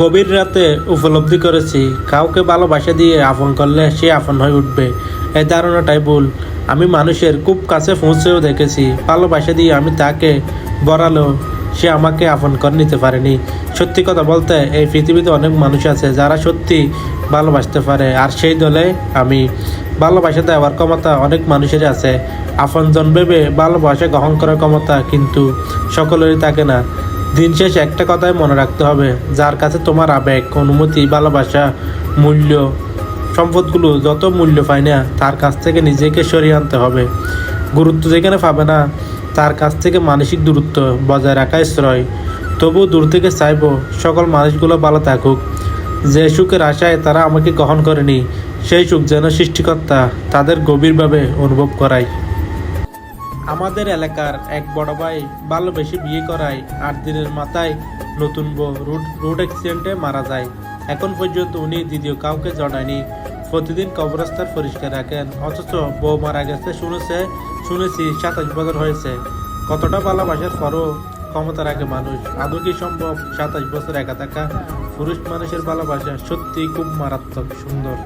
গভীর রাতে উপলব্ধি করেছি, কাউকে ভালোবাসা দিয়ে আপন করলে সে আপন হয়ে উঠবে। এই ধারণাটাই ভুল। আমি মানুষের খুব কাছে পৌঁছেও দেখেছি, ভালোবাসা দিয়ে আমি তাকে বড়ালেও সে আমাকে আপন করে নিতে পারেনি। সত্যি কথা বলতে, এই পৃথিবীতে অনেক মানুষ আছে যারা সত্যি ভালোবাসতে পারে, আর সেই দলে আমি। ভালোবাসা দেওয়ার ক্ষমতা অনেক মানুষেরই আছে। আপনজন ভেবে ভালোবাসা গ্রহণ করার ক্ষমতা কিন্তু সকলেরই থাকে না। দিন শেষ একটা কথাই মনে রাখতে হবে, যার কাছে তোমার আবেগ, অনুমতি, ভালোবাসা, মূল্য, সম্পদগুলো যত মূল্য পায় না, তার কাছ থেকে নিজেকে সরিয়ে আনতে হবে। গুরুত্ব যেখানে পাবে না, তার কাছ থেকে মানসিক দূরত্ব বজায় রাখা শ্রয়। তবু দূর থেকে চাইব, সকল মানুষগুলো ভালো থাকুক। যে সুখের আশায় তারা আমাকে গ্রহণ করেনি, সেই সুখ যেন সৃষ্টিকর্তা তাদের গভীরভাবে অনুভব করায়। আমাদের এলাকার এক বড় ভাই ভালোবেসে বিয়ে করায়, আট দিনের মাথায় নতুন বউ রোড রোড অ্যাক্সিডেন্টে মারা যায়। এখন পর্যন্ত উনি দ্বিতীয় কাউকে জানায়নি। প্রতিদিন কবরস্থান পরিষ্কার রাখেন, অথচ বউ মারা গেছে শুনেছে শুনেছি সাতাশ বছর হয়েছে। কতটা ভালোবাসার পরও ক্ষমতা রাখে মানুষ। আদৌ কি সম্ভব সাতাশ বছর একা থাকা? পুরুষ মানুষের ভালোবাসা সত্যি খুব মারাত্মক সুন্দর।